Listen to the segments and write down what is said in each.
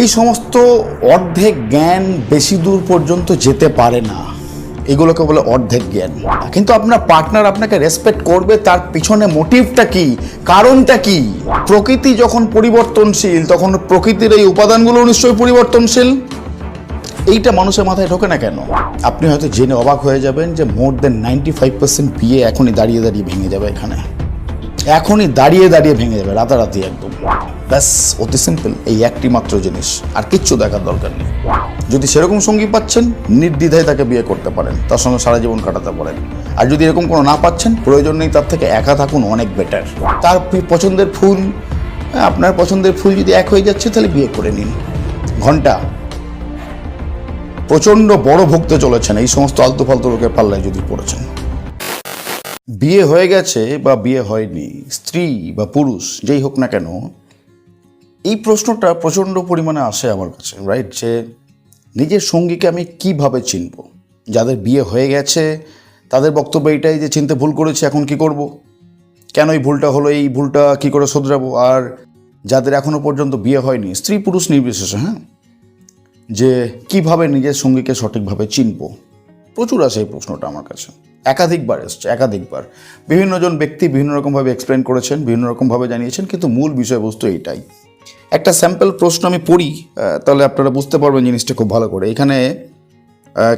এই সমস্ত অর্ধেক জ্ঞান বেশি দূর পর্যন্ত যেতে পারে না। এগুলোকে বলে অর্ধেক জ্ঞান। কিন্তু আপনার পার্টনার আপনাকে রেসপেক্ট করবে, তার পিছনে মোটিভটা কি? কারণটা কি? প্রকৃতি যখন পরিবর্তনশীল, তখন প্রকৃতির এই উপাদানগুলো নিশ্চয়ই পরিবর্তনশীল। এইটা মানুষের মাথায় ঢোকে না কেন? আপনি হয়তো জেনে অবাক হয়ে যাবেন যে more than ninety five percent বিয়ে এখনই দাঁড়িয়ে দাঁড়িয়ে ভেঙে যাবে এখানে। এখনই দাঁড়িয়ে দাঁড়িয়ে ভেঙে যাবে, রাতারাতি একদম। ব্যাস অতি সিম্পল এই একটি মাত্র জিনিস। আর কিচ্ছু দেখার দরকার নেই। যদি সেরকম সঙ্গী পাচ্ছেন নির্দ্বিধায় তাকে বিয়ে করতে পারেন। তার সঙ্গে সারা জীবন কাটাতে পারেন। আর যদি এরকম কোনো না পাচ্ছেন প্রয়োজন নেই তার থেকে একা থাকুন অনেক বেটার তার পছন্দের ফুল হ্যাঁ, আপনার পছন্দের ফুল যদি এক হয়ে যাচ্ছে তাহলে বিয়ে করে নিন। ঘণ্টা। প্রচণ্ড বড় ভুগতে চলেছেন এই সমস্ত আলতু ফালতু লোকের পাল্লায় যদি পড়েছেন। বিয়ে হয়ে গেছে বা বিয়ে হয়নি স্ত্রী বা পুরুষ যেই হোক না কেন এই প্রশ্নটা প্রচণ্ড পরিমাণে আসে আমার কাছে রাইট যে নিজের সঙ্গীকে আমি কীভাবে চিনব? যাদের বিয়ে হয়ে গেছে, তাদের বক্তব্য এটাই যে চিনতে ভুল করেছি, এখন কি করব? কেন এই ভুলটা হলো, এই ভুলটা কি করে শোধরাবো? আর যাদের এখনও পর্যন্ত বিয়ে হয়নি, স্ত্রী পুরুষ নির্বিশেষে হ্যাঁ? যে কীভাবে নিজের সঙ্গীকে সঠিকভাবে চিনব? প্রচুর আসে এই প্রশ্নটা আমার কাছে। একাধিকবার এসছে, একাধিকবার। বিভিন্নজন ব্যক্তি বিভিন্ন রকমভাবে এক্সপ্লেন করেছেন, বিভিন্ন রকমভাবে জানিয়েছেন, কিন্তু মূল বিষয়বস্তু এইটাই। একটা স্যাম্পল প্রশ্ন আমি পড়ি তাহলে আপনারা বুঝতে পারবেন জিনিসটা খুব ভালো করে। এখানে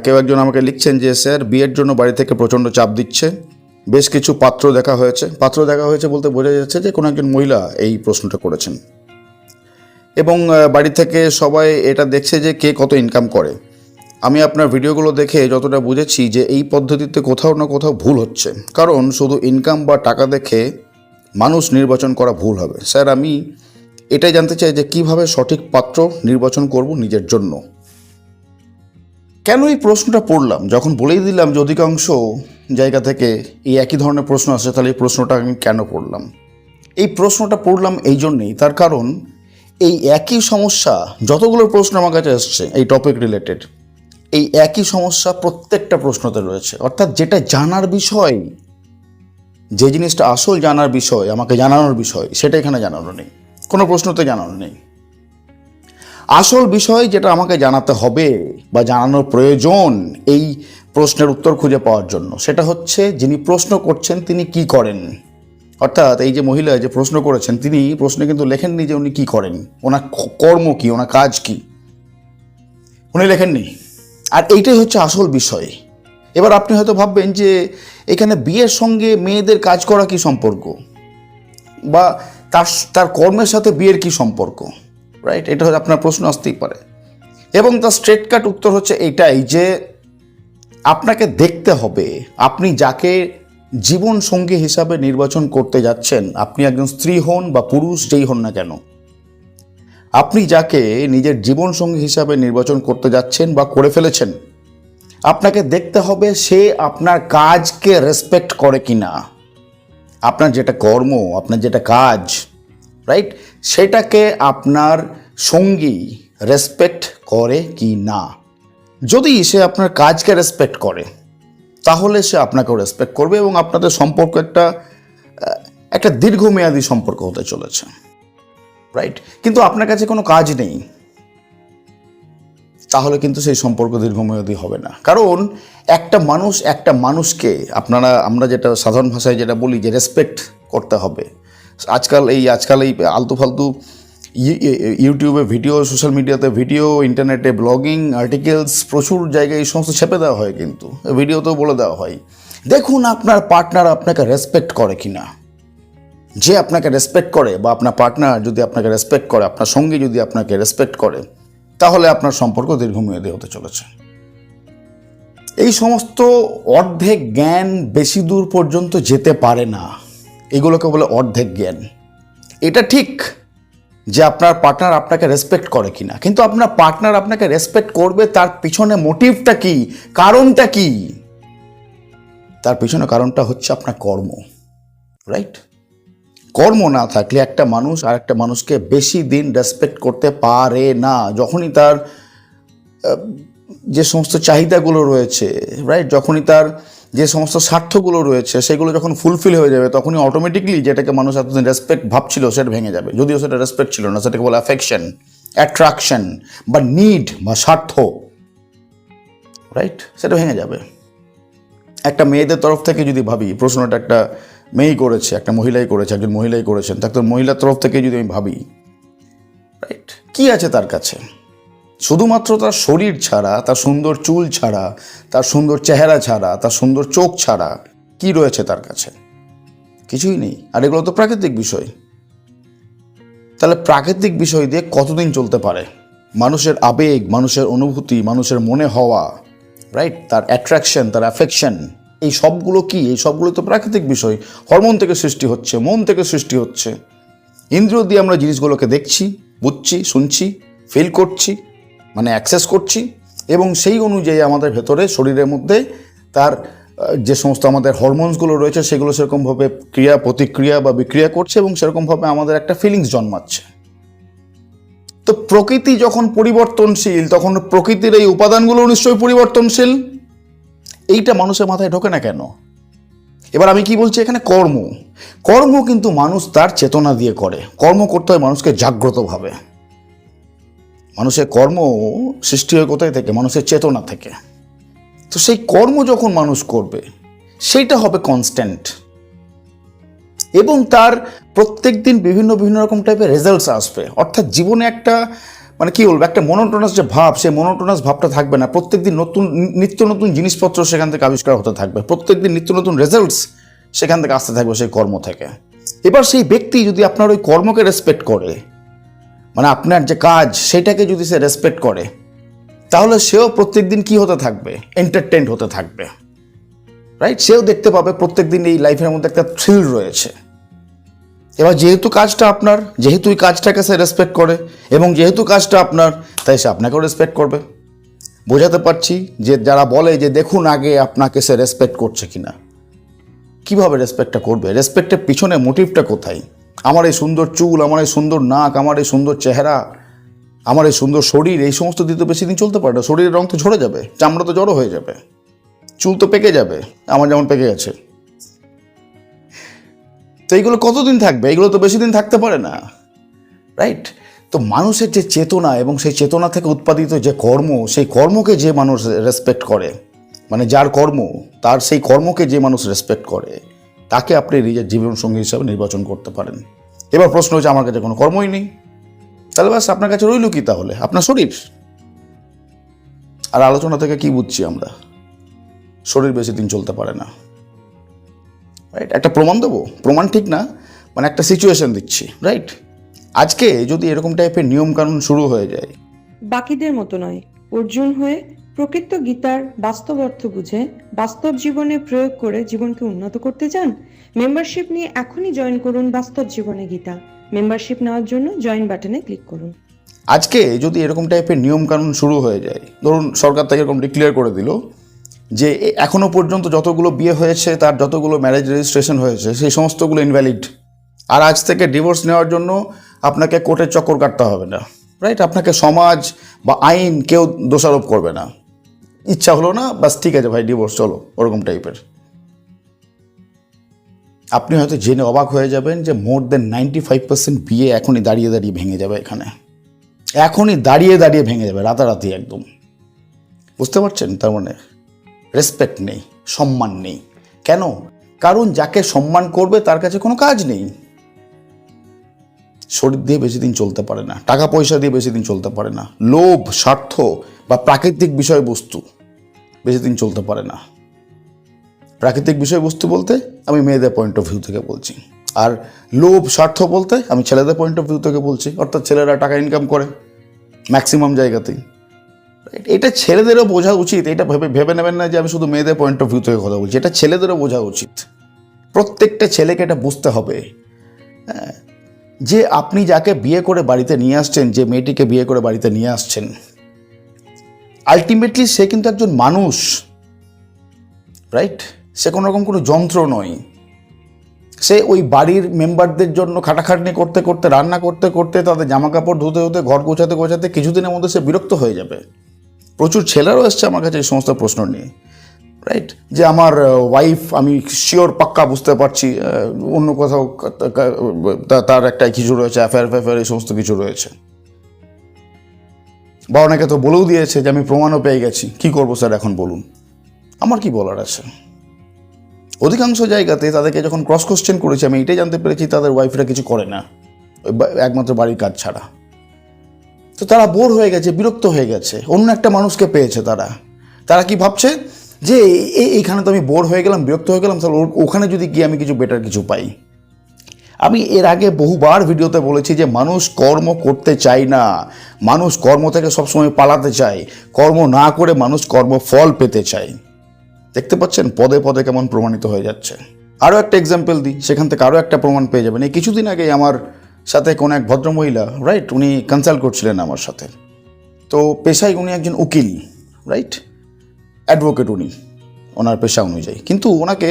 কেউ একজন আমাকে লিখছেন যে, স্যার, বিয়ের জন্য বাড়ি থেকে প্রচণ্ড চাপ দিচ্ছে। বেশ কিছু পাত্র দেখা হয়েছে। পাত্র দেখা হয়েছে বলতে বোঝা যাচ্ছে যে, কোনো একজন মহিলা এই প্রশ্নটা করেছেন। এবং বাড়ি থেকে সবাই এটা দেখছে যে, কে কত ইনকাম করে। আমি আপনার ভিডিওগুলো দেখে যতটা বুঝেছি যে, এই পদ্ধতিতে কোথাও না কোথাও ভুল হচ্ছে। কারণ শুধু ইনকাম বা টাকা দেখে মানুষ নির্বাচন করা ভুল হবে। স্যার, আমি এটাই জানতে চাই যে কীভাবে সঠিক পাত্র নির্বাচন করব নিজের জন্য। কেন এই প্রশ্নটা পড়লাম? যখন বলেই দিলাম যে অধিকাংশ জায়গা থেকে এই একই ধরনের প্রশ্ন আসে, তাহলে এই প্রশ্নটা আমি কেন পড়লাম? এই প্রশ্নটা পড়লাম এই জন্যেই, তার কারণ এই একই সমস্যা যতগুলো প্রশ্ন আমার কাছে আসছে, এই টপিক রিলেটেড এই একই সমস্যা প্রত্যেকটা প্রশ্নতে রয়েছে। অর্থাৎ যেটা জানার বিষয়, যে জিনিসটা আসল জানার বিষয়, আমাকে জানানোর বিষয়, সেটা এখানে জানানো নেই। কোনো প্রশ্নতে জানানো নেই। আসল বিষয় যেটা আমাকে জানাতে হবে বা জানানোর প্রয়োজন এই প্রশ্নের উত্তর খুঁজে পাওয়ার জন্য, সেটা হচ্ছে যিনি প্রশ্ন করছেন তিনি কি করেন? অর্থাৎ এই যে মহিলা যে প্রশ্ন করেছেন, তিনি প্রশ্নে কিন্তু লেখেননি যে উনি কি করেন। ওনার কর্ম কি? ওনার কাজ কি? উনি লেখেননি। আর এইটাই হচ্ছে আসল বিষয়। এবার আপনি হয়তো ভাববেন যে এখানে বিয়ের সঙ্গে মেয়েদের কাজ করা কি সম্পর্ক? বা তার তার কর্মের সাথে বিয়ের কি সম্পর্ক? রাইট এটা হচ্ছে আপনার প্রশ্ন আসতেই পারে। এবং তার স্ট্রেট কাট উত্তর হচ্ছে এটাই যে আপনাকে দেখতে হবে। আপনি যাকে জীবন সঙ্গী হিসাবে নির্বাচন করতে যাচ্ছেন, আপনি একজন স্ত্রী হন বা পুরুষ যেই হন না কেন, আপনি যাকে নিজের জীবন সঙ্গী হিসাবে নির্বাচন করতে যাচ্ছেন বা করে ফেলেছেন, আপনাকে দেখতে হবে সে আপনার কাজকে রেসপেক্ট করে কিনা। আপনার যেটা কর্ম, আপনার যেটা কাজ রাইট সেটাকে আপনার সঙ্গী রেসপেক্ট করে কি না? যদি সে আপনার কাজকে রেসপেক্ট করে, তাহলে সে আপনাকেও রেসপেক্ট করবে এবং আপনাদের সম্পর্ক একটা একটা দীর্ঘমেয়াদী সম্পর্ক হতে চলেছে রাইট কিন্তু আপনার কাছে কোনো কাজ নেই। তাহলে কিন্তু সেই সম্পর্ক দীর্ঘমেয়াদী হবে না। কারণ একটা মানুষ একটা মানুষকে আপনারা, আমরা যেটা সাধারণ ভাষায় যেটা বলি যে রেসপেক্ট করতে হবে। আজকাল এই আজকাল এই আলতু ফালতু ইউ- ইউ- ইউটিউবে ভিডিও, সোশ্যাল মিডিয়াতে ভিডিও, ইন্টারনেটে ব্লগিং, আর্টিকেলস প্রচুর জায়গায় এই সমস্ত ছেপে দেওয়া হয় কিন্তু। ভিডিওতেও বলে দেওয়া হয়। দেখুন আপনার পার্টনার আপনাকে রেসপেক্ট করে কি না যে আপনাকে রেসপেক্ট করে বা আপনার পার্টনার যদি আপনাকে রেসপেক্ট করে, আপনার সঙ্গী যদি আপনাকে রেসপেক্ট করে তাহলে আপনার সম্পর্ক দীর্ঘমেয়াদী হতে চলেছে। এই সমস্ত অর্ধেক জ্ঞান বেশি দূর পর্যন্ত যেতে পারে না। এগুলোকে বলে অর্ধেক জ্ঞান। এটা ঠিক যে আপনার পার্টনার আপনাকে রেসপেক্ট করে কিনা, কিন্তু আপনার পার্টনার আপনাকে রেসপেক্ট করবে তার পিছনে মোটিভটা কি, কারণটা কি? তার পিছনে কারণটা হচ্ছে আপনার কর্ম রাইট কর্ম না থাকলে একটা মানুষ আর একটা মানুষকে বেশি দিন রেসপেক্ট করতে পারে না। যখনই তার যে সমস্ত চাহিদাগুলো রয়েছে রাইট যখনই তার যে সমস্ত স্বার্থগুলো রয়েছে, সেগুলো যখন ফুলফিল হয়ে যাবে, তখনই অটোমেটিকলি যেটাকে মানুষ এতদিন রেসপেক্ট ভাবছিল, সেটা ভেঙে যাবে। যদিও সেটা রেসপেক্ট ছিল না, সেটাকে বলে অ্যাফেকশন অ্যাট্রাকশন বা নিড বা স্বার্থ রাইট সেটা ভেঙে যাবে। একটা মেয়েদের তরফ থেকে যদি ভাবি, প্রশ্নটা একটা মেয়েই করেছে, একটা মহিলাই করেছে, একজন মহিলাই করেছেন, তো মহিলার তরফ থেকে যদি আমি ভাবি রাইট কি আছে তার কাছে? শুধুমাত্র তার শরীর ছাড়া, তার সুন্দর চুল ছাড়া, তার সুন্দর চেহারা ছাড়া, তার সুন্দর চোখ ছাড়া, কি রয়েছে তার কাছে? কিছুই নেই। আর এগুলো তো প্রাকৃতিক বিষয়। তাহলে প্রাকৃতিক বিষয় দিয়ে কতদিন চলতে পারে? মানুষের আবেগ, মানুষের অনুভূতি, মানুষের মনে হওয়া রাইট তার অ্যাট্রাকশন তার অ্যাফেকশন এই সবগুলো কি? এই সবগুলো তো প্রাকৃতিক বিষয়। হরমোন থেকে সৃষ্টি হচ্ছে, মন থেকে সৃষ্টি হচ্ছে। ইন্দ্রিয় দিয়ে আমরা জিনিসগুলোকে দেখছি, বুঝছি, শুনছি ফিল করছি মানে অ্যাক্সেস করছি এবং সেই অনুযায়ী আমাদের ভেতরে, শরীরের মধ্যে তার যে সমস্ত আমাদের হরমোনসগুলো রয়েছে, সেগুলো সেরকমভাবে ক্রিয়া, প্রতিক্রিয়া বা বিক্রিয়া করছে এবং সেরকমভাবে আমাদের একটা ফিলিংস জন্মাচ্ছে। তো প্রকৃতি যখন পরিবর্তনশীল, তখন প্রকৃতির এই উপাদানগুলো নিশ্চয়ই পরিবর্তনশীল। এইটা মানুষের মাথায় ঢোকে না কেন? এবার আমি কি বলছি? এখানে কর্ম। কর্ম কিন্তু মানুষ তার চেতনা দিয়ে করে। কর্ম করতে হয় মানুষকে জাগ্রতভাবে মানুষের কর্ম সৃষ্টি হয় কোথায় থেকে? মানুষের চেতনা থেকে। তো সেই কর্ম যখন মানুষ করবে, সেইটা হবে কনস্ট্যান্ট এবং তার প্রত্যেক দিন বিভিন্ন বিভিন্ন রকম টাইপের রেজাল্টস আসবে। অর্থাৎ জীবনে একটা মানে কি বলব, একটা মনোটোনাস যে ভাব, সেই মনোটোনাস ভাবটা থাকবে না। প্রত্যেক দিন নতুন, নিত্য নতুন জিনিসপত্র সেখান থেকে আবিষ্কার হতে থাকবে। প্রত্যেক দিন নিত্য নতুন রেজাল্টস সেখান থেকে আসতে থাকবে সেই কর্ম থেকে। এবার সেই ব্যক্তি যদি আপনার ওই কর্মকে রেসপেক্ট করে মানে আপনার যে কাজ, সেটাকে যদি সে রেসপেক্ট করে, তাহলে সেও প্রত্যেক দিন কি হতে থাকবে? এন্টারটেন্ট হতে থাকবে। রাইট সেও দেখতে পাবে প্রত্যেক দিন এই লাইফের মধ্যে একটা থ্রিল রয়েছে। এবার যেহেতু কাজটা আপনার, যেহেতু এই কাজটাকে সে রেসপেক্ট করে, এবং যেহেতু কাজটা আপনার, তাই সে আপনাকেও রেসপেক্ট করবে। বোঝাতে পারছি যে যারা বলে যে দেখুন আগে আপনাকে সে রেসপেক্ট করছে কি না কীভাবে রেসপেক্টটা করবে? রেসপেক্টের পিছনে মোটিভটা কোথায়? আমার এই সুন্দর চুল, আমার এই সুন্দর নাক, আমার এই সুন্দর চেহারা, আমার এই সুন্দর শরীর, এই সমস্ত দিয়ে তো বেশি দিন চলতে পারে না। শরীরের রং তো ঝরে যাবে, চামড়া তো জড়ো হয়ে যাবে, চুল তো পেকে যাবে, আমার যেমন পেকে গেছে। তো এইগুলো কতদিন থাকবে? এগুলো তো বেশি দিন থাকতে পারে না। রাইট তো মানুষের যে চেতনা এবং সেই চেতনা থেকে উৎপাদিত যে কর্ম, সেই কর্মকে যে মানুষ রেসপেক্ট করে মানে যার কর্ম, তার সেই কর্মকে যে মানুষ রেসপেক্ট করে, তাকে আপনি নিজের জীবনসঙ্গী হিসাবে নির্বাচন করতে পারেন। এবার প্রশ্ন হচ্ছে, আমার কাছে কোনো কর্মই নেই। তাহলে ব্যাস, আপনার কাছে রইল কি তাহলে? আপনার শরীর? আর আলোচনা থেকে কি বুঝছি আমরা? শরীর বেশি দিন চলতে পারে না। রাইট একটা প্রমাণ দেবো। প্রমাণ ঠিক না মানে একটা সিচুয়েশন দিচ্ছি রাইট আজকে যদি এরকম টাইপের নিয়মকানুন শুরু হয়ে যায়। বাকিদের মতো নয় অর্জুন হয়ে প্রকৃত গীতার বাস্তব অর্থ বুঝে বাস্তব জীবনে প্রয়োগ করে জীবনকে উন্নত করতে চান? মেম্বারশিপ নিয়ে এখনই জয়েন করুন বাস্তব জীবনে গীতা। মেম্বারশিপ নেওয়ার জন্য জয়েন বাটনে ক্লিক করুন। আজকে যদি এরকম টাইপের নিয়মকানুন শুরু হয়ে যায় ধরুন সরকার থেকে এরকম ডিক্লেয়ার করে দিল যে এ- এখনও পর্যন্ত যতগুলো বিয়ে হয়েছে, তার যতগুলো ম্যারেজ রেজিস্ট্রেশন হয়েছে, সেই সমস্তগুলো ইনভ্যালিড আর আজ থেকে ডিভোর্স নেওয়ার জন্য আপনাকে কোর্টের চক্কর কাটতে হবে না। রাইট আপনাকে সমাজ বা আইন কেউ দোষারোপ করবে না। ইচ্ছা হলো না, বাস ঠিক আছে ভাই ডিভোর্স চলো, ওরকম টাইপের আপনি হয়তো জেনে অবাক হয়ে যাবেন যে more than ninety five percent বিয়ে এখনই দাঁড়িয়ে দাঁড়িয়ে ভেঙে যাবে এখানে। এখনই দাঁড়িয়ে দাঁড়িয়ে ভেঙে যাবে, রাতারাতি একদম। বুঝতে পারছেন তার মানে? রেসপেক্ট নেই, সম্মান নেই। কেন? কারণ যাকে সম্মান করবে তার কাছে কোনো কাজ নেই। শরীর দিয়ে বেশি দিন চলতে পারে না, টাকা পয়সা দিয়ে বেশি দিন চলতে পারে না, লোভ, স্বার্থ বা প্রাকৃতিক বিষয়বস্তু বেশি দিন চলতে পারে না। প্রাকৃতিক বিষয়বস্তু বলতে আমি মেয়েদের পয়েন্ট অফ ভিউ থেকে বলছি। আর লোভ, স্বার্থ বলতে আমি ছেলেদের পয়েন্ট অফ ভিউ থেকে বলছি। অর্থাৎ ছেলেরা টাকা ইনকাম করে ম্যাক্সিমাম জায়গাতেই? এটা ছেলেদেরও বোঝা উচিত এটা ভেবে ভেবে নেবেন না যে আমি শুধু মেয়েদের পয়েন্ট অফ ভিউ থেকে কথা বলছি এটা ছেলেদেরও বোঝা উচিত। প্রত্যেকটা ছেলেকে এটা বুঝতে হবে। হ্যাঁ, যে আপনি যাকে বিয়ে করে বাড়িতে নিয়ে আসছেন যে মেয়েটিকে বিয়ে করে বাড়িতে নিয়ে আসছেন আলটিমেটলি সে কিন্তু একজন মানুষ রাইট সে কোনো রকম কোনো যন্ত্র নয়। সে ওই বাড়ির মেম্বারদের জন্য খাটাখাটনি করতে করতে রান্না করতে করতে তাদের জামা কাপড় ধুতে ধুতে ঘর গোছাতে গোছাতে কিছুদিনের মধ্যে সে বিরক্ত হয়ে যাবে। প্রচুর ছেলেরাও এসছে আমার কাছে এই সমস্ত প্রশ্ন নিয়ে রাইট যে আমার ওয়াইফ আমি শিওর পাক্কা বুঝতে পারছি অন্য কোথাও তার একটা কিছু রয়েছে অ্যাফেয়ার ফ্যাফেয়ার এই সমস্ত কিছু রয়েছে। বা অনেকে তো বলেও দিয়েছে যে আমি প্রমাণও পেয়ে গেছি। কি করব স্যার এখন বলুন? আমার কি বলার আছে? অধিকাংশ জায়গাতে তাদেরকে যখন ক্রস কোশ্চেন করেছি, আমি এটাই জানতে পেরেছি তাদের ওয়াইফরা কিছু করে না। একমাত্র বাড়ির কাজ ছাড়া। তো তারা বোর হয়ে গেছে, বিরক্ত হয়ে গেছে। অন্য একটা মানুষকে পেয়েছে তারা। তারা কি ভাবছে? যে এই এইখানে তো আমি বোর হয়ে গেলাম, বিরক্ত হয়ে গেলাম, তাহলে ওখানে যদি গিয়ে আমি কিছু বেটার কিছু পাই। আমি এর আগে বহুবার ভিডিওতে বলেছি যে মানুষ কর্ম করতে চায় না। মানুষ কর্ম থেকে সবসময় পালাতে চায়। কর্ম না করে মানুষ কর্মফল পেতে চায়। দেখতে পাচ্ছেন? পদে পদে কেমন প্রমাণিত হয়ে যাচ্ছে। আরও একটা এক্সাম্পল দিই, সেখান থেকে আরও একটা প্রমাণ পেয়ে যাবেন। এই কিছুদিন আগে আমার সাথে কোনো এক ভদ্রমহিলা রাইট উনি কনসাল্ট করছিলেন আমার সাথে। তো পেশায় উনি একজন উকিল রাইট অ্যাডভোকেট উনি, ওনার পেশা অনুযায়ী। কিন্তু ওনাকে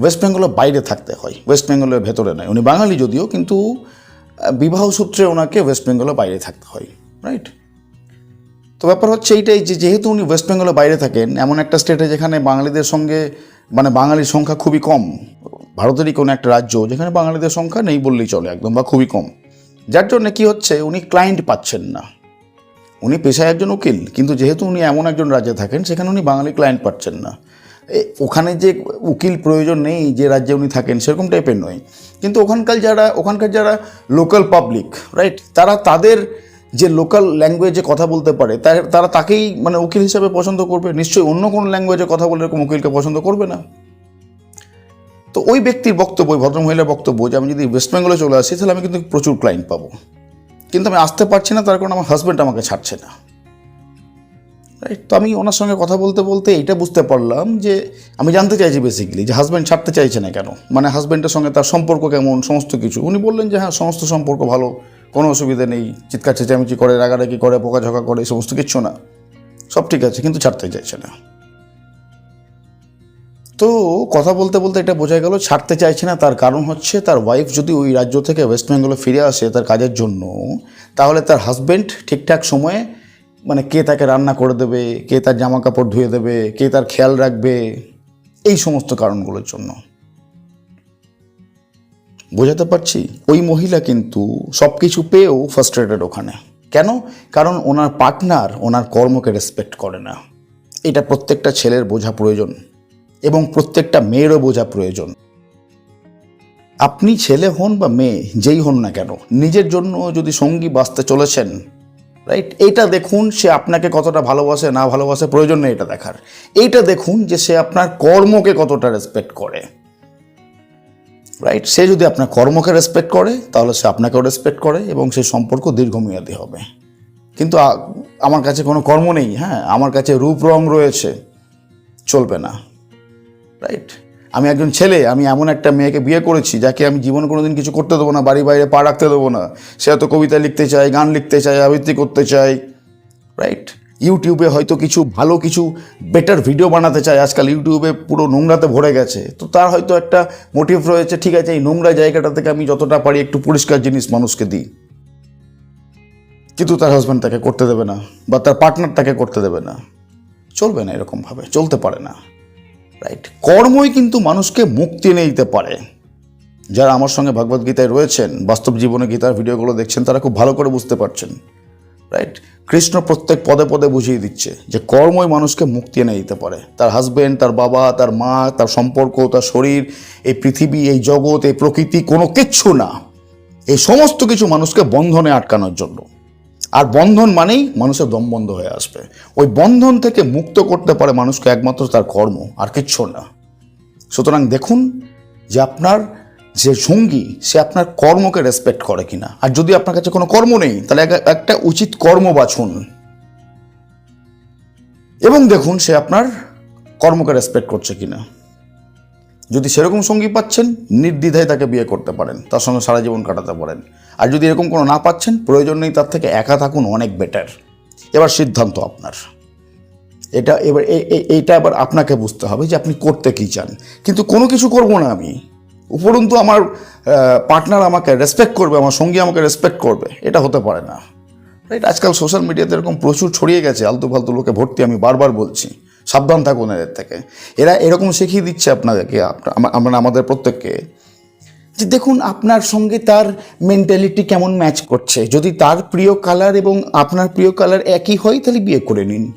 ওয়েস্ট বেঙ্গলের বাইরে থাকতে হয় ওয়েস্ট বেঙ্গলের ভেতরে নয় উনি বাঙালি যদিও, কিন্তু বিবাহ সূত্রে ওনাকে ওয়েস্ট বেঙ্গলের বাইরে থাকতে হয় রাইট তো ব্যাপার হচ্ছে এইটাই যে, যেহেতু উনি ওয়েস্ট বেঙ্গলের বাইরে থাকেন, এমন একটা স্টেটে যেখানে বাঙালিদের সঙ্গে মানে বাঙালির সংখ্যা খুবই কম। ভারতেরই কোনো একটা রাজ্য যেখানে বাঙালিদের সংখ্যা নেই বললেই চলে একদম, বা খুবই কম। যার জন্য কি হচ্ছে, উনি ক্লায়েন্ট পাচ্ছেন না। উনি পেশায় একজন উকিল, কিন্তু যেহেতু উনি এমন একজন রাজ্যে থাকেন, সেখানে উনি বাঙালি ক্লায়েন্ট পাচ্ছেন না। ওখানে যে উকিল প্রয়োজন নেই, যে রাজ্যে উনি থাকেন, সেরকম টাইপের নয়। কিন্তু ওখানকার যারা ওখানকার যারা লোকাল পাবলিক রাইট তারা তাদের যে লোকাল ল্যাঙ্গুয়েজে কথা বলতে পারে, তারা তাকেই মানে উকিল হিসাবে পছন্দ করবে। নিশ্চয়ই অন্য কোনো ল্যাঙ্গুয়েজে কথা বলে এরকম উকিলকে পছন্দ করবে না। তো ওই ব্যক্তির বক্তব্য ভদ্রমহিলার বক্তব্য যে আমি যদি ওয়েস্ট বেঙ্গলে চলে আসি, তাহলে আমি কিন্তু প্রচুর ক্লায়েন্ট পাবো। কিন্তু আমি আসতে পারছি না, তার কারণ আমার হাজব্যান্ড আমাকে ছাড়ছে না। রাইট তো আমি ওনার সঙ্গে কথা বলতে বলতে এটা বুঝতে পারলাম যে আমি জানতে চাইছি বেসিক্যালি যে হাজব্যান্ড ছাড়তে চাইছে না কেন? মানে হাজব্যান্ডের সঙ্গে তার সম্পর্ক কেমন? সমস্ত কিছু। উনি বললেন যে হ্যাঁ সমস্ত সম্পর্ক ভালো। কোনো অসুবিধা নেই, চিৎকার চেঁচামেচি করে, রাগারাগি করে পোকাঝোকা করে সমস্ত কিচ্ছু না। সব ঠিক আছে, কিন্তু ছাড়তে চাইছে না। তো কথা বলতে বলতে এটা বোঝা গেল, ছাড়তে চাইছে না, তার কারণ হচ্ছে তার ওয়াইফ যদি ওই রাজ্য থেকে ওয়েস্ট বেঙ্গলে ফিরে আসে তার কাজের জন্য, তাহলে তার হাজব্যান্ড ঠিকঠাক সময়ে মানে কে তাকে রান্না করে দেবে, কে তার জামা কাপড় ধুয়ে দেবে, কে তার খেয়াল রাখবে, এই সমস্ত কারণগুলোর জন্য। বোঝাতে পারছি? ওই মহিলা কিন্তু সব কিছু পেয়েও ফার্স্ট্রেটেড ওখানে। কেন? কারণ ওনার পার্টনার ওনার কর্মকে রেসপেক্ট করে না। এটা প্রত্যেকটা ছেলের বোঝা প্রয়োজন এবং প্রত্যেকটা মেয়েরও বোঝা প্রয়োজন। আপনি ছেলে হন বা মেয়ে, যেই হন না কেন, নিজের জন্য যদি সঙ্গী বাঁচতে চলেছেন রাইট এইটা দেখুন সে আপনাকে কতটা ভালোবাসে, না ভালোবাসে, প্রয়োজন নেই এটা দেখার। এইটা দেখুন যে সে আপনার কর্মকে কতটা রেসপেক্ট করে। রাইট সে যদি আপনার কর্মকে রেসপেক্ট করে, তাহলে সে আপনাকেও রেসপেক্ট করে এবং সেই সম্পর্ক দীর্ঘমেয়াদী হবে। কিন্তু আমার কাছে কোনো কর্ম নেই হ্যাঁ? আমার কাছে রূপ রং রয়েছে, চলবে না। রাইট আমি একজন ছেলে, আমি এমন একটা মেয়েকে বিয়ে করেছি, যাকে আমি জীবনে কোনোদিন কিছু করতে দেবো না বাড়ি বাইরে পা রাখতে দেবো না। সে হয়তো কবিতা লিখতে চায়, গান লিখতে চায়, আবৃত্তি করতে চায়। রাইট ইউটিউবে হয়তো কিছু ভালো কিছু বেটার ভিডিও বানাতে চায়। আজকাল ইউটিউবে পুরো নোংরাতে ভরে গেছে। তো তার হয়তো একটা মোটিভ রয়েছে, ঠিক আছে, এই নোংরা জায়গাটা থেকে আমি যতটা পারি একটু পরিষ্কার জিনিস মানুষকে দিই। কিন্তু তার হাজব্যান্ড তাকে করতে দেবে না, বা তার পার্টনার তাকে করতে দেবে না। চলবে না এরকমভাবে, চলতে পারে না। রাইট কর্মই কিন্তু মানুষকে মুক্তি এনে দিতে পারে। যারা আমার সঙ্গে ভগবদ গীতায় রয়েছেন, বাস্তব জীবনে গীতার ভিডিওগুলো দেখছেন, তারা খুব ভালো করে বুঝতে পারছেন। রাইট কৃষ্ণ প্রত্যেক পদে পদে বুঝিয়ে দিচ্ছে যে কর্মই মানুষকে মুক্তি এনে দিতে পারে। তার হাজবেন্ড তার বাবা, তার মা, তার সম্পর্ক, তার শরীর, এই পৃথিবী, এই জগৎ, এই প্রকৃতি কোনো কিচ্ছু না। এই সমস্ত কিছু মানুষকে বন্ধনে আটকানোর জন্য। আর বন্ধন মানেই মানুষের দম বন্ধ হয়ে আসবে। ওই বন্ধন থেকে মুক্ত করতে পারে মানুষকে একমাত্র তার কর্ম, আর কিচ্ছু না। সুতরাং দেখুন যে আপনার যে সঙ্গী, সে আপনার কর্মকে রেসপেক্ট করে কিনা। আর যদি আপনার কাছে কোনো কর্ম নেই, তাহলে এক- একটা উচিত কর্ম বাছুন। এবং দেখুন, সে আপনার কর্মকে রেসপেক্ট করছে কিনা। যদি সেরকম সঙ্গী পাচ্ছেন, নির্দ্বিধায় তাকে বিয়ে করতে পারেন, তার সঙ্গে সারা জীবন কাটাতে পারেন। আর যদি এরকম কোনো না পাচ্ছেন, প্রয়োজন নেই তার থেকে একা থাকুন, অনেক বেটার এবার সিদ্ধান্ত আপনার। এটা এবার এইটা এবার আপনাকে বুঝতে হবে যে আপনি করতে কী চান। কিন্তু কোনো কিছু করব না আমি। উপরন্তু আমার পার্টনার আমাকে রেসপেক্ট করবে, আমার সঙ্গী আমাকে রেসপেক্ট করবে, এটা হতে পারে না। রাইট আজকাল সোশ্যাল মিডিয়াতে এরকম প্রচুর ছড়িয়ে গেছে, আলতু ফালতু লোকে ভর্তি, আমি বারবার বলছি, সাবধান থাকুন এদের থেকে। এরা এরকম শিখিয়ে দিচ্ছে আপনাদেরকে, আপনা- আমরা, আমাদের প্রত্যেককে, যে দেখুন আপনার সঙ্গে তার মেন্টালিটি কেমন ম্যাচ করছে। যদি তার প্রিয় কালার এবং আপনার প্রিয় কালার একই হয়, তাহলে বিয়ে করে নিন।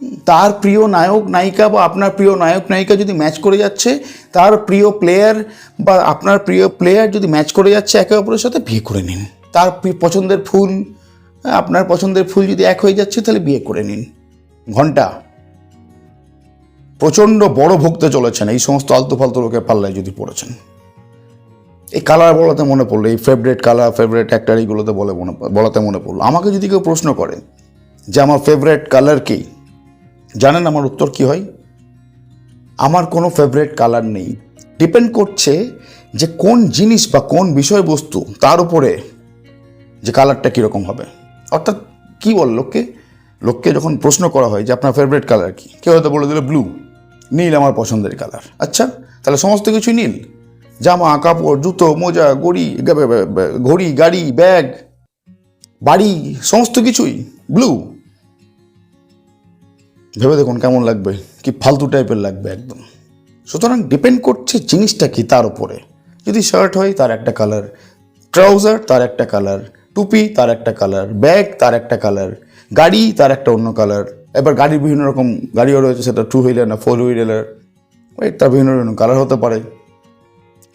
তার প্রিয় নায়ক নায়িকা বা আপনার প্রিয় নায়ক নায়িকা যদি ম্যাচ করে যাচ্ছে, তার প্রিয় প্লেয়ার বা আপনার প্রিয় প্লেয়ার যদি ম্যাচ করে যাচ্ছে, একে অপরের সাথে বিয়ে করে নিন। তার পছন্দের ফুল, আপনার পছন্দের ফুল যদি এক হয়ে যাচ্ছে, তাহলে বিয়ে করে নিন। ঘণ্টা। প্রচণ্ড বড় ভুগতে চলেছেন, এই সমস্ত আলতু ফালতু লোকের পাল্লায় যদি পড়েছেন। এই কালার বলাতে মনে পড়ল, এই ফেভারেট কালার ফেভারেট অ্যাক্টার এইগুলোতে বলে মনে বলাতে মনে পড়ল। আমাকে যদি কেউ প্রশ্ন করে যে আমার ফেভারেট কালার কি জানেন আমার উত্তর কি হয়? আমার কোনো ফেভারেট কালার নেই। ডিপেন্ড করছে যে কোন জিনিস বা কোন বিষয়বস্তু তার উপরে যে কালারটা কীরকম হবে। অর্থাৎ কি বল লোককে? লোককে যখন প্রশ্ন করা হয় যে আপনার ফেভারিট কালার কি? কেউ হয়তো বলে দিল ব্লু নীল আমার পছন্দের কালার আচ্ছা তাহলে সমস্ত কিছুই নীল। জামা, কাপড়, জুতো, মোজা, গড়ি ঘড়ি, গাড়ি ব্যাগ বাড়ি, সমস্ত কিছুই ব্লু ভেবে দেখুন কেমন লাগবে, কি ফালতু টাইপের লাগবে একদম। সুতরাং ডিপেন্ড করছে জিনিসটা কি তার উপরে। যদি শার্ট হয়, তার একটা কালার ট্রাউজার তার একটা কালার টুপি, তার একটা কালার ব্যাগ তার একটা কালার গাড়ি, তার একটা অন্য কালার এবার গাড়ির বিভিন্ন রকম গাড়িও রয়েছে, সেটা টু হুইলার না ফোর হুইলার তার বিভিন্ন রকম কালার হতে পারে।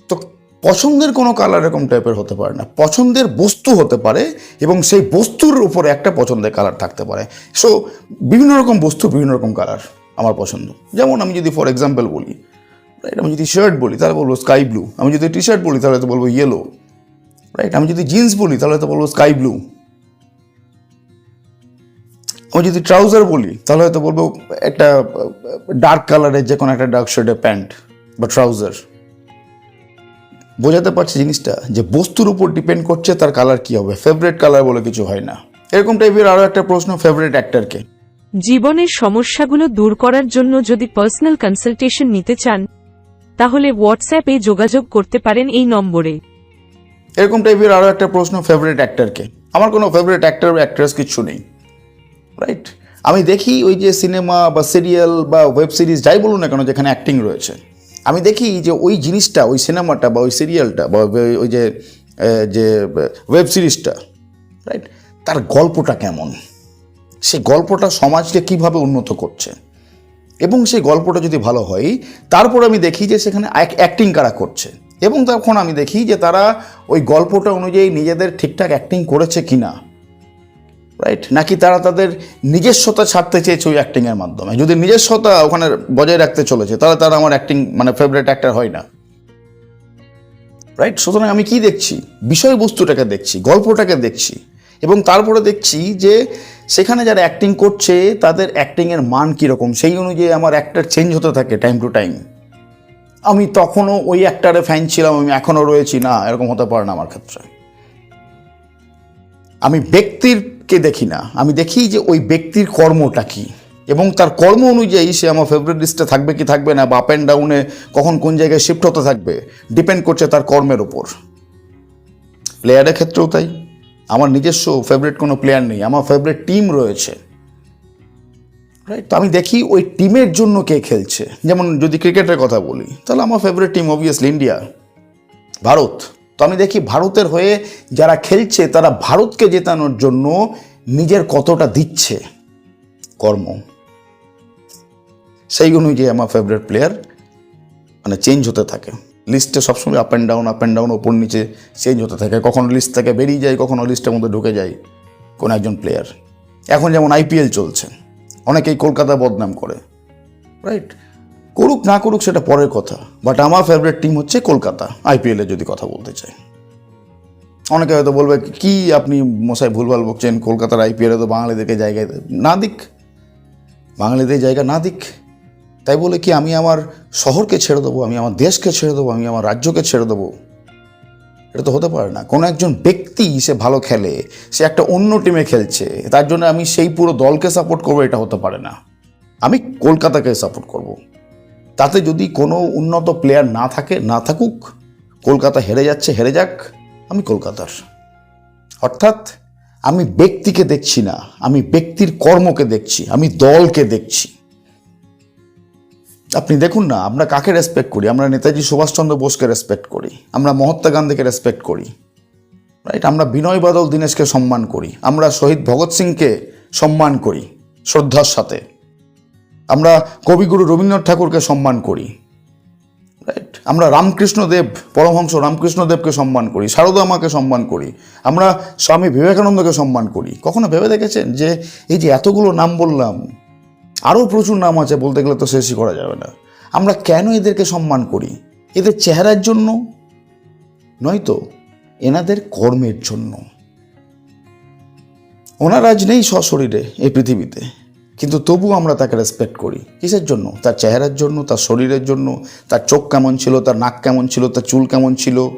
তো পছন্দের কোনো কালার এরকম টাইপের হতে পারে না। পছন্দের বস্তু হতে পারে এবং সেই বস্তুর উপরে একটা পছন্দের কালার থাকতে পারে। সো বিভিন্ন রকম বস্তু, বিভিন্ন রকম কালার আমার পছন্দ। যেমন আমি যদি ফর এক্সাম্পল বলি রাইট আমি যদি শার্ট বলি, তাহলে বলব স্কাই ব্লু আমি যদি টি শার্ট বলি, তাহলে তো বলব ইয়েলো রাইট আমি যদি জিন্স বলি, তাহলে তো বলব স্কাই ব্লু আমি যদি ট্রাউজার বলি, তাহলে হয়তো বলব একটা ডার্ক কালারের যে কোনো একটা ডার্ক শেডের প্যান্ট বা ট্রাউজার বোঝাতে পারছি জিনিসটা যে বস্তুর উপর ডিপেন্ড করছে তার কালার কি হবে। ফেভারিট কালার বলে কিছু হয় না। এরকম টাইপের আরও একটা প্রশ্ন ফেভারিট অ্যাক্টরকে জীবনের সমস্যাগুলো দূর করার জন্য যদি পার্সোনাল কনসালটেশন নিতে চান তাহলে হোয়াটসঅ্যাপে যোগাযোগ করতে পারেন এই নম্বরে। এরকম টাইপের আরও একটা প্রশ্ন ফেভারিট অ্যাক্টরকে আমার কোনো ফেভারিট অ্যাক্টর বা অ্যাক্ট্রেস কিছু নেই। রাইট আমি দেখি ওই যে সিনেমা বা সিরিয়াল বা ওয়েব সিরিজ যাই বলুন না কেন যেখানে অ্যাক্টিং রয়েছে। আমি দেখি যে ওই জিনিসটা, ওই সিনেমাটা বা ওই সিরিয়ালটা বা ওই- যে যে ওয়েব সিরিজটা, রাইট? তার গল্পটা কেমন? সে গল্পটা সমাজকে কীভাবে উন্নত করছে? এবং সেই গল্পটা যদি ভালো হয়, তারপর আমি দেখি যে সেখানে অ্যাক্টিং কারা করছে? এবং তখন আমি দেখি যে তারা ওই গল্পটা অনুযায়ী নিজেদের ঠিকঠাক অ্যাক্টিং করেছে কি না রাইট নাকি তারা তাদের নিজস্বতা ছাড়তে চেয়েছে ওই অ্যাক্টিংয়ের মাধ্যমে? যদি নিজস্বতা ওখানে বজায় রাখতে চলেছে, তাহলে তারা আমার অ্যাক্টিং মানে ফেভারিট অ্যাক্টার হয় না। রাইট সুতরাং আমি কি দেখছি? বিষয়বস্তুটাকে দেখছি, গল্পটাকে দেখছি, এবং তারপরে দেখছি যে সেখানে যারা অ্যাক্টিং করছে, তাদের অ্যাক্টিংয়ের মান কীরকম? সেই অনুযায়ী আমার অ্যাক্টার চেঞ্জ হতে থাকে টাইম টু টাইম আমি তখনও ওই অ্যাক্টারে ফ্যান ছিলাম, আমি এখনও রয়েছি। না, এরকম হতে পারে না আমার ক্ষেত্রে। আমি ব্যক্তিরকে দেখি না? আমি দেখি যে ওই ব্যক্তির কর্মটা কি? এবং তার কর্ম অনুযায়ী সে আমার ফেভারিট লিস্টে থাকবে কি থাকবে না, বা আপ অ্যান্ড ডাউনে কখন কোন জায়গায় শিফট হতে থাকবে ডিপেন্ড করছে তার কর্মের ওপর প্লেয়ারের ক্ষেত্রেও তাই। আমার নিজস্ব ফেভারিট কোনো প্লেয়ার নেই, আমার ফেভারিট টিম রয়েছে। রাইট তো আমি দেখি ওই টিমের জন্য কে খেলছে। যেমন যদি ক্রিকেটের কথা বলি, তাহলে আমার favourite team obviously India Bharat. তো আমি দেখি ভারতের হয়ে যারা খেলছে, তারা ভারতকে জেতানোর জন্য নিজের কতটা দিচ্ছে? কর্ম। সেই অনুযায়ী আমার ফেভারিট প্লেয়ার মানে চেঞ্জ হতে থাকে। লিস্টে সবসময় up and down up and down ওপর নিচে চেঞ্জ হতে থাকে। কখনো লিস্ট থেকে বেরিয়ে যায়, কখনো লিস্টের মধ্যে ঢুকে যায় কোনো একজন প্লেয়ার এখন যেমন আইপিএল চলছে, অনেকেই কলকাতা বদনাম করে। রাইট করুক, না করুক সেটা পরের কথা। বাট আমার ফেভারিট টিম হচ্ছে কলকাতা আইপিএলে যদি কথা বলতে চাই। অনেকে হয়তো বলবে, কি আপনি মশাই ভুলভাল বকছেন? কলকাতার আইপিএলে তো বাঙালিদেরকে জায়গায় না দিক। বাঙালিদের জায়গা না দিক। তাই বলে কি, আমি আমার শহরকে ছেড়ে দেবো, আমি আমার দেশকে ছেড়ে দেবো, আমি আমার রাজ্যকে ছেড়ে দেবো? এটা তো হতে পারে না। কোনো একজন ব্যক্তি সে ভালো খেলে, সে একটা অন্য টিমে খেলছে, তার জন্য আমি সেই পুরো দলকে সাপোর্ট করব, এটা হতে পারে না। আমি কলকাতাকে সাপোর্ট করব। তাতে যদি কোনো উন্নত প্লেয়ার না থাকে, না থাকুক, কলকাতা হেরে যাচ্ছে, হেরে যাক, আমি কলকাতার। অর্থাৎ আমি ব্যক্তিকে দেখছি না, আমি ব্যক্তির কর্মকে দেখছি, আমি দলকে দেখছি। আপনি দেখুন না, আমরা কাকে রেসপেক্ট করি? আমরা নেতাজি সুভাষচন্দ্র বোসকে রেসপেক্ট করি, আমরা মহাত্মা গান্ধীকে রেসপেক্ট করি রাইট আমরা বিনয় বাদল, দীনেশকে সম্মান করি, আমরা শহীদ ভগৎ সিংকে সম্মান করি, শ্রদ্ধার সাথে। আমরা কবিগুরু রবীন্দ্রনাথ ঠাকুরকে সম্মান করি রাইট আমরা রামকৃষ্ণ দেব পরমহংস রামকৃষ্ণ দেবকে সম্মান করি সারদা মাকে সম্মান করি, আমরা স্বামী বিবেকানন্দকে সম্মান করি। কখনো ভেবে দেখেছেন যে এই যে এতগুলো নাম বললাম, আরও প্রচুর নাম আছে বলতে গেলে তো শেষই করা যাবে না। আমরা কেন এদেরকে সম্মান করি? এদের চেহারার জন্য? নয়তো এনাদের কর্মের জন্য। ওনার আজ নেই সশরীরে এই পৃথিবীতে। কিন্তু তবু আমরা তাকে রেসপেক্ট করি। কিসের জন্য? তার চেহারার জন্য, তার শরীরের জন্য, তার চোখ কেমন ছিল, তার নাক কেমন ছিল, তার চুল কেমন ছিল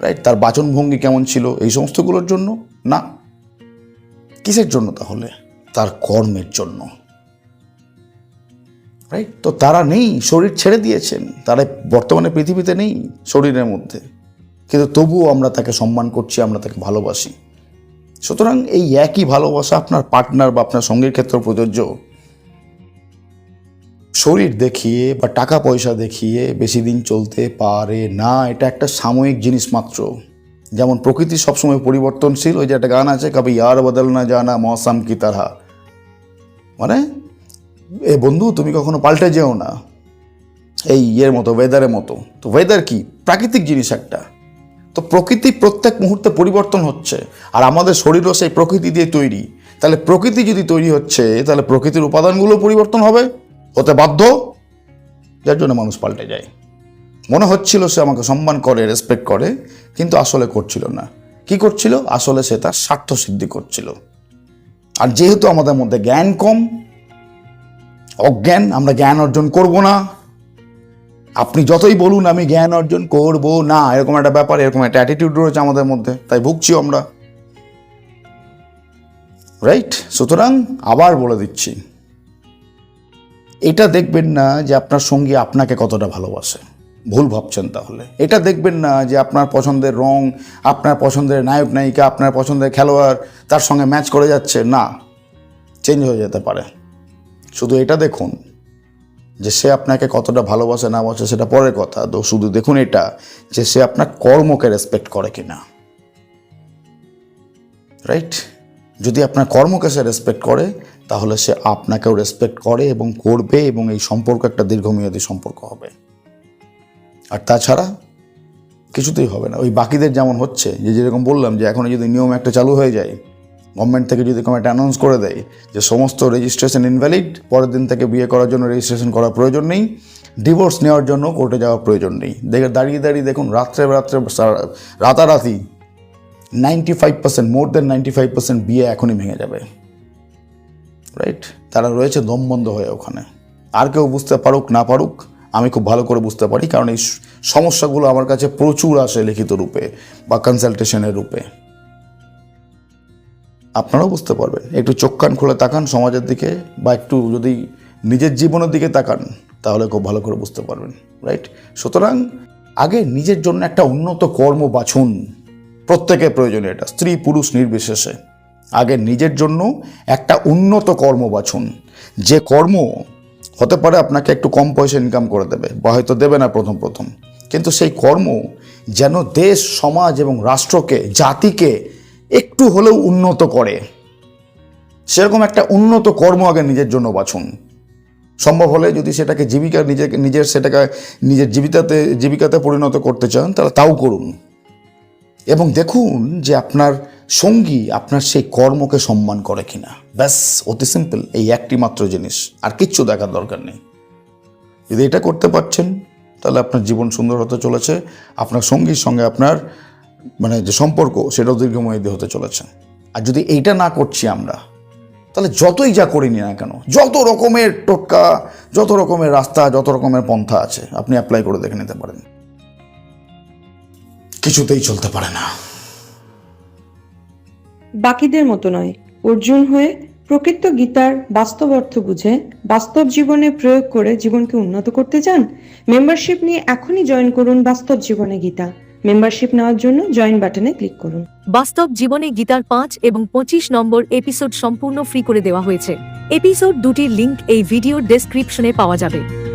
রাইট তার বাচনভঙ্গি কেমন ছিল? এই সমস্তগুলোর জন্য? না। কিসের জন্য তাহলে? তার কর্মের জন্য। রাইট তো তারা নেই, শরীর ছেড়ে দিয়েছেন। তারা বর্তমানে পৃথিবীতে নেই, শরীরের মধ্যে। কিন্তু তবুও আমরা তাকে সম্মান করছি, আমরা তাকে ভালোবাসি। সুতরাং এই একই ভালোবাসা আপনার পার্টনার বা আপনার সঙ্গীর ক্ষেত্রে প্রযোজ্য। শরীর দেখিয়ে বা টাকা পয়সা দেখিয়ে বেশি দিন চলতে পারে না, এটা একটা সাময়িক জিনিস মাত্র। যেমন প্রকৃতি সবসময় পরিবর্তনশীল, ওই যে একটা গান আছে, কবি ইয়ার বদল না জানা মৌসাম কি তারা। মানে এ বন্ধু, তুমি কখনো পাল্টে যেও না। এই ইয়ের মতো ওয়েদারের মতো। তো ওয়েদার কি? প্রাকৃতিক জিনিস একটা। তো প্রকৃতি প্রত্যেক মুহূর্তে পরিবর্তন হচ্ছে, আর আমাদের শরীরও সেই প্রকৃতি দিয়ে তৈরি। তাহলে প্রকৃতি যদি তৈরি হচ্ছে, তাহলে প্রকৃতির উপাদানগুলো পরিবর্তন হবে। হতে বাধ্য, যার জন্য মানুষ পাল্টে যায়। মনে হচ্ছিল সে আমাকে সম্মান করে রেসপেক্ট করে, কিন্তু আসলে করছিল না। কি করছিল? আসলে সে তার স্বার্থ সিদ্ধি করছিল। আর যেহেতু আমাদের মধ্যে জ্ঞান কম, অজ্ঞান, আমরা জ্ঞান অর্জন করব না। আপনি যতই বলুন, আমি জ্ঞান অর্জন করব না। এরকম একটা ব্যাপার, এরকম একটা অ্যাটিটিউড রয়েছে আমাদের মধ্যে, তাই ভুগছি আমরা। রাইট সুতরাং আবার বলে দিচ্ছি এটা দেখবেন না যে আপনার সঙ্গী আপনাকে কতটা ভালোবাসে। ভুল ভাবছেন তাহলে। এটা দেখবেন না যে আপনার পছন্দের রং, আপনার পছন্দের নায়ক, নায়িকা, আপনার পছন্দের খেলোয়াড় তার সঙ্গে ম্যাচ করে যাচ্ছে, না। চেঞ্জ হয়ে যেতে পারে। শুধু এটা দেখুন যে সে আপনাকে কতটা ভালোবাসে, না বাসে সেটা পরের কথা। তো শুধু দেখুন এটা যে সে আপনার কর্মকে রেসপেক্ট করে কি না রাইট যদি আপনার কর্মকে সে রেসপেক্ট করে তাহলে সে আপনাকেও রেসপেক্ট করে এবং করবে এবং এই সম্পর্ক একটা দীর্ঘমেয়াদী সম্পর্ক হবে। আর তাছাড়া কিছুতেই হবে না। ওই বাকিদের যেমন হচ্ছে, যে যেরকম বললাম যে এখন যদি নিয়ম একটা চালু হয়ে যায় গভর্নমেন্ট থেকে যদি কোনো একটা অ্যানাউন্স করে দেয় যে সমস্ত রেজিস্ট্রেশন ইনভ্যালিড পরের দিন থেকে বিয়ে করার জন্য রেজিস্ট্রেশন করার প্রয়োজন নেই ডিভোর্স নেওয়ার জন্য কোর্টে যাওয়ার প্রয়োজন নেই। দেখে দাঁড়িয়ে দাঁড়িয়ে দেখুন, রাত্রে রাত্রে রাতারাতি ninety five percent more than ninety five percent বিয়ে এখনই ভেঙে যাবে। রাইট তারা রয়েছে দম বন্ধ হয়ে ওখানে। আর কেউ বুঝতে পারুক না পারুক, আমি খুব ভালো করে বুঝতে পারি, কারণ এই সমস্যাগুলো আমার কাছে প্রচুর আসে লিখিত রূপে বা কনসালটেশনের রূপে। আপনারাও বুঝতে পারবেন, একটু চোখ কান খুলে তাকান সমাজের দিকে বা একটু যদি নিজের জীবনের দিকে তাকান, তাহলে খুব ভালো করে বুঝতে পারবেন রাইট সুতরাং আগে নিজের জন্য একটা উন্নত কর্ম বাছুন, প্রত্যেকের প্রয়োজনীয় এটা, স্ত্রী পুরুষ নির্বিশেষে। আগে নিজের জন্য একটা উন্নত কর্ম বাছুন। যে কর্ম হতে পারে আপনাকে একটু কম পয়সা ইনকাম করে দেবে বা হয়তো দেবে না প্রথম প্রথম। কিন্তু সেই কর্ম যেন দেশ, সমাজ এবং রাষ্ট্রকে, জাতিকে একটু হলেও উন্নত করে। সেরকম একটা উন্নত কর্ম আগে নিজের জন্য বাছুন। সম্ভব হলে যদি সেটাকে জীবিকা নিজেকে, নিজের সেটাকে নিজের জীবিকাতে জীবিকাতে পরিণত করতে চান, তাহলে তাও করুন। এবং দেখুন যে আপনার সঙ্গী আপনার সেই কর্মকে সম্মান করে কিনা। ব্যাস, অতি সিম্পল, এই একটি মাত্র জিনিস, আর কিচ্ছু দেখার দরকার নেই। যদি এটা করতে পারছেন, তাহলে আপনার জীবন সুন্দর হতে চলেছে। আপনার সঙ্গীর সঙ্গে আপনার মানে যে সম্পর্ক, সেটাও দীর্ঘমেয়াদী হতে চলেছে। আর যদি এইটা না করছি আমরা, তাহলে যতই যা করিনি না কেন, যত রকমের টোটকা, যত রকমের রাস্তা, যত রকমের পন্থা আছে, আপনি অ্যাপ্লাই করে দেখে নিতে পারেন। কিছুতেই চলতে পারে না। বাকিদের মতো নয়। অর্জুন হয়ে প্রকৃত গীতার বাস্তব অর্থ বুঝে বাস্তব জীবনে প্রয়োগ করে জীবনকে উন্নত করতে চান? মেম্বারশিপ নিয়ে এখনই জয়েন করুন বাস্তব জীবনে গীতা। মেম্বারশিপ নেওয়ার জন্য জয়েন বাটনে ক্লিক করুন। বাস্তব জীবনে গীতার পাঁচ এবং পঁচিশ নম্বর এপিসোড সম্পূর্ণ ফ্রি করে দেওয়া হয়েছে। এপিসোড দুটির লিংক এই ভিডিওর ডেসক্রিপশনে পাওয়া যাবে।